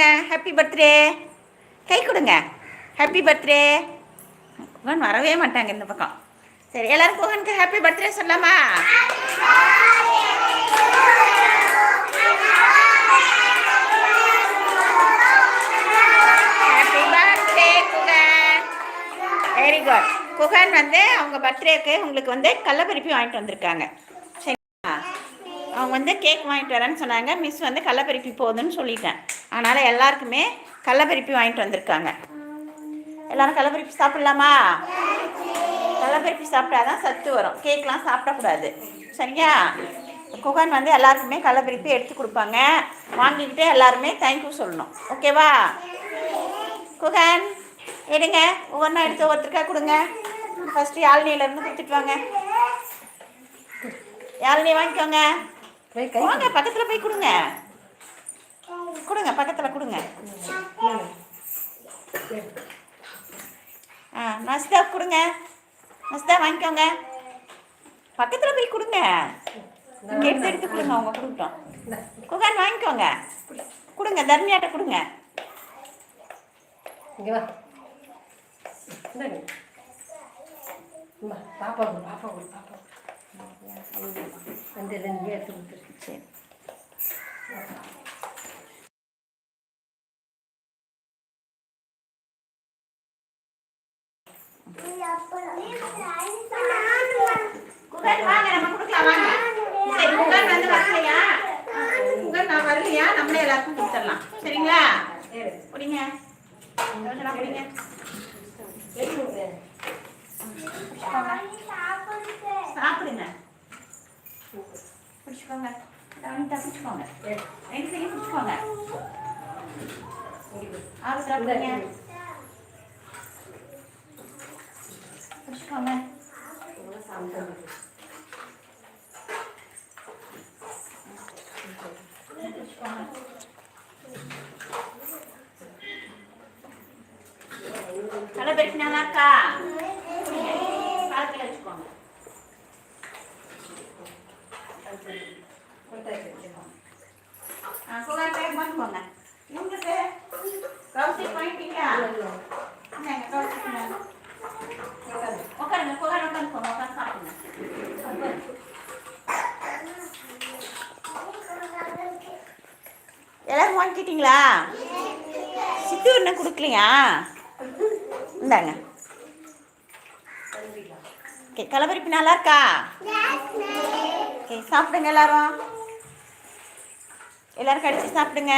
Happy birthday கை கொடுங்க. Happy birthday பகவான் வரவே மாட்டாங்க இந்த பக்கம். சரி எல்லாரும் பகவானுக்கு ஹாப்பி பர்த்டே சொல்லலாமா? Happy birthday very good Guhan வந்து அவங்க பர்த்டேக்கு உங்களுக்கு வந்து கள்ளப்பருப்பி வாங்கிட்டு வந்திருக்காங்க. அவங்க வந்து கேக் வாங்கிட்டு வரேன்னு சொன்னாங்க. மிஸ் வந்து கள்ளப்பருப்பி போகுதுன்னு சொல்லிட்டேன். அதனால் எல்லாருக்குமே கள்ளப்பருப்பி வாங்கிட்டு வந்திருக்காங்க. எல்லாரும் கள்ளப்பருப்பி சாப்பிட்லாமா? கள்ளப்பருப்பி சாப்பிட்டாதான் சத்து வரும். கேக்லாம் சாப்பிடக்கூடாது. சரியா? குகன் வந்து எல்லாருக்குமே கள்ளப்பருப்பி எடுத்து கொடுப்பாங்க. வாங்கிக்கிட்டு எல்லாருமே தேங்க்யூ சொல்லணும். ஓகேவா குகன் எடுங்க. ஒவ்வொன்றா எடுத்து ஒவ்வொருத்தருக்கா கொடுங்க. ஃபஸ்ட்டு யாழ்னியிலேருந்து கொடுத்துட்டு வாங்க. யாழ்னி வாங்கிக்கோங்க. போய் கை வாங்க பக்கத்தில் போய் கொடுங்க. கொடுங்க பக்கத்தில் கொடுங்க. ஆ மஸ்தா கொடுங்க. மஸ்தா வாங்கிக்கோங்க. பக்கத்தில் போய் கொடுங்க. எடுத்து எடுத்து கொடுங்க அவங்க கொடுக்கட்டும். குகான் வாங்கிக்கோங்க. கொடுங்க தர்மியாட்ட கொடுங்க. இங்கே வா. பாப்பா கொடு பாப்பா கொடு பாப்பா கொடு. அந்த இதை நீயே எடுத்து கொடுத்துரு சரி குகன் வாங்க நம்ம கொடுக்கலாம் வாங்க சரி குகன் நான் வரலையா? நம்மளே எல்லாருக்கும் கொடுத்துடலாம். சரிங்களா? பிடிங்க யோசனா பிடிங்க எடுத்து கொடுங்க சாப்பிடுங்க. பிடிச்சிக்கோங்க கவனித்தா பிடிச்சிக்கோங்க. ரெண்டு சைடும் பிடிச்சிக்கோங்க சாப்பிடுங்க இங்கே. பிடிச்சிக்கோங்க தலை பெருக்கி நல்லா இருக்கா காலத்தில் வச்சுக்கோங்க ஆ சுகர் பேக் பண்ணிக்கோங்க உங்களுக்கு கவுசி பண்ணிட்டீங்களா இந்தாங்க கவுசி பண்ணாங்க உட்காருங்க புகார் உட்காந்துக்கோங்க உட்காந்து சாப்பிடுங்க எல்லாரும் வாங்கிக்கிட்டீங்களா சித்து என்ன கொடுக்கலையா? இந்தாங்க. ஓகே கலவரிப்பு நல்லா இருக்கா? ஓகே சாப்பிடுங்க எல்லாரும். எல்லாரும் கடிச்சு சாப்பிடுங்க.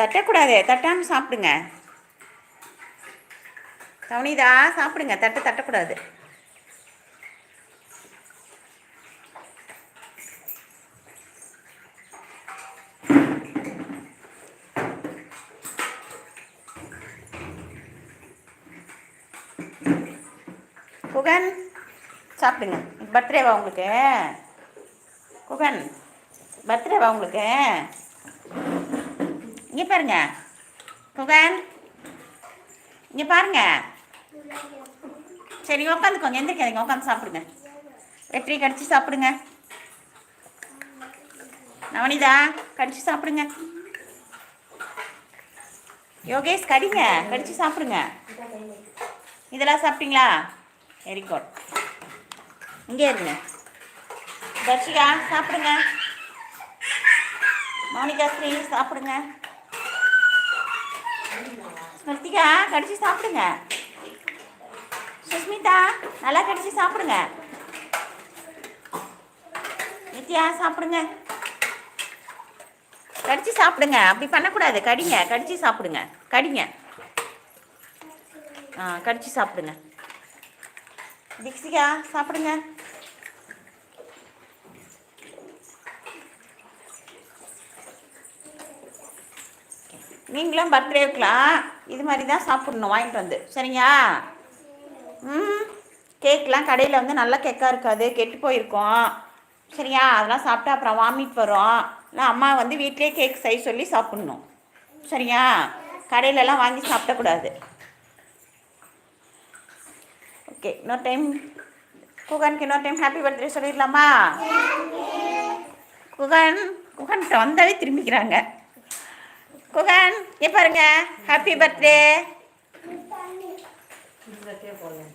தட்டக்கூடாது. தட்டாமல் சாப்பிடுங்க. கவனிதா சாப்பிடுங்க. தட்டை தட்டக்கூடாது. குகன் சாப்பிடுங்க. பர்த்டேவா உங்களுக்கு? குகன் பர்த்டேவா உங்களுக்கு? இங்கே பாருங்க. குகன் இங்கே பாருங்க. சரி உட்காந்துக்கோங்க எந்திரிக்காதீங்க. உட்காந்து சாப்பிடுங்க. வெற்றி கடிச்சு சாப்பிடுங்க. நவனிதா கடிச்சு சாப்பிடுங்க. யோகேஷ் கடிங்க. கடிச்சு சாப்பிடுங்க. இதெல்லாம் சாப்பிட்டீங்களா? வெரி குட் இங்கே இருங்க. தர்ஷிகா சாப்பிடுங்க. மௌனிகா ஸ்ரீ சாப்பிடுங்க. ஸ்மிருத்திகா கடிச்சு சாப்பிடுங்க. சுஸ்மிதா நல்லா கடிச்சு சாப்பிடுங்க. நித்யா சாப்பிடுங்க. கடிச்சு சாப்பிடுங்க. அப்படி பண்ணக்கூடாது. கடிங்க கடிச்சு சாப்பிடுங்க. கடிங்க. ஆ கடிச்சு சாப்பிடுங்க. திக்ஷிகா சாப்பிடுங்க. நீங்களும் பர்த்டேக்கெலாம் இது மாதிரி தான் சாப்பிடணும் வாங்கிட்டு வந்து. சரிங்களா? ம் கேக்லாம் கடையில் வந்து நல்ல கேக்காக இருக்காது. கெட்டு போயிருக்கோம். சரியா? அதெல்லாம் சாப்பிட்டா அப்புறம் வாமிட் வரும். இல்லை அம்மா வந்து வீட்டிலேயே கேக் செய்ய சொல்லி சாப்பிட்ணும். சரியா? கடையிலலாம் வாங்கி சாப்பிடக்கூடாது ஓகே இன்னொரு டைம் குகனுக்கு இன்னொரு டைம் ஹாப்பி பர்த்டே சொல்லிடலாமா? குகன் குகன்கிட்ட வந்தாலே திரும்பிக்கிறாங்க. குகன் ஏ பாருங்க ஹாப்பி பர்த்டே இதுலத்தே போகலாம்